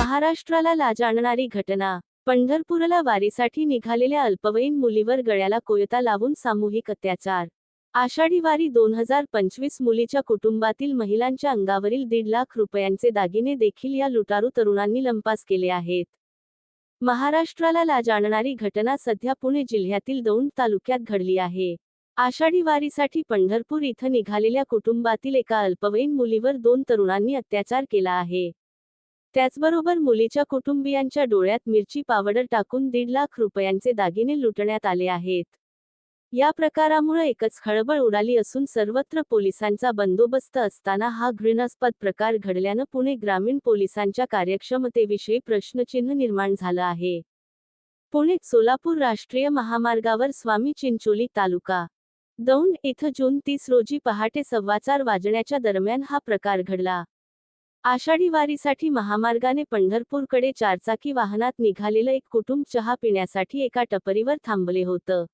महाराष्ट्राला लाज आणणारी घटना. पंढरपूरला वारीसाठी निघालेल्या अल्पवयीन मुलीवर गळ्याला कोयता लावून सामूहिक अत्याचार. आषाढी वारी दोन हजार पंचवीस मुलीच्या कुटुंबातील महिलांच्या अंगावरील दीड लाख रुपयांचे दागिने देखील या लुटारू तरुणांनी लंपास केले आहेत. महाराष्ट्राला लाज आणणारी घटना सध्या पुणे जिल्ह्यातील दौंड तालुक्यात घडली आहे. आषाढी वारीसाठी पंढरपूर इथं निघालेल्या कुटुंबातील एका अल्पवयीन मुलीवर दोन तरुणांनी अत्याचार केला आहे. त्याचबरोबर मुलीच्या कुटुंबियांच्या डोळ्यात मिरची पावडर टाकून दीड लाख रुपयांचे दागिने लुटण्यात आले आहेत. या प्रकारामुळे एकच खळबळ उडाली असून सर्वत्र पोलिसांचा बंदोबस्त असताना हा घृणास्पद प्रकार घडल्यानं पुणे ग्रामीण पोलिसांच्या कार्यक्षमतेविषयी प्रश्नचिन्ह निर्माण झालं आहे. पुणे सोलापूर राष्ट्रीय महामार्गावर स्वामी चिंचोली तालुका. दौंड इथं जून तीस रोजी पहाटे सव्वाचार वाजण्याच्या दरम्यान हा प्रकार घडला. आषाढी वारीसाठी महामार्गाने पंढरपूरकडे चारचाकी वाहनात निघालेलं एक कुटुंब चहा पिण्यासाठी एका टपरीवर थांबले होतं.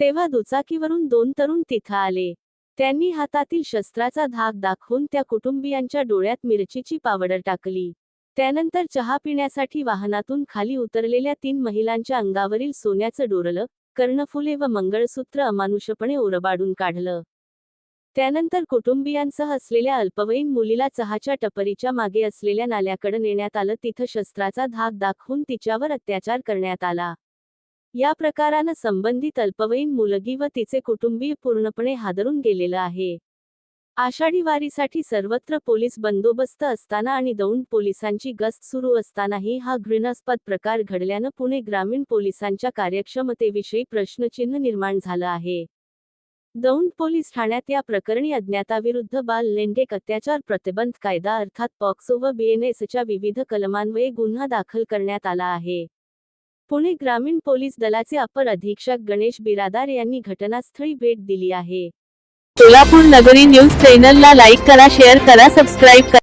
तेव्हा दुचाकीवरून दोन तरुण तिथं आले. त्यांनी हातातील शस्त्राचा धाक दाखवून त्या कुटुंबियांच्या डोळ्यात मिरचीची पावडर टाकली. त्यानंतर चहा पिण्यासाठी वाहनातून खाली उतरलेल्या तीन महिलांच्या अंगावरील सोन्याचं डोरलं कर्णफुले व मंगळसूत्र अमानुषपणे ओरबाडून काढलं. त्यानंतर कुटुंबियांसह असलेल्या अल्पवयीन मुलीला चहाच्या टपरीच्या मागे असलेल्या नाल्याकडे नेण्यात आलं. तिथं शस्त्राचा धाक दाखवून तिच्यावर अत्याचार करण्यात आला. या प्रकारानं संबंधित अल्पवयीन मुलगी व तिचे कुटुंबीय पूर्णपणे हादरून गेलेलं आहे. आषाढी वारीसाठी सर्वत्र पोलीस बंदोबस्त असताना आणि दौंड पोलिसांची गस्त सुरू असतानाही हा घृणास्पद प्रकार घडल्यानं पुणे ग्रामीण पोलिसांच्या कार्यक्षमतेविषयी प्रश्नचिन्ह निर्माण झालं आहे. दौंड पोलीस ठाण्यात या प्रकरणी अज्ञाताविरुद्ध बाल लेंडेक अत्याचार प्रतिबंध कायदा अर्थात पॉक्सो व बीएनएसच्या विविध कलमान्वये गुन्हा दाखल करण्यात आला आहे. पुणे ग्रामीण पोलीस दलाचे अपर अधीक्षक गणेश बिरादार यांनी घटनास्थळी भेट दिली आहे. सोलापूर नगरी न्यूज चॅनलला लाईक करा शेअर करा सबस्क्राईब करा.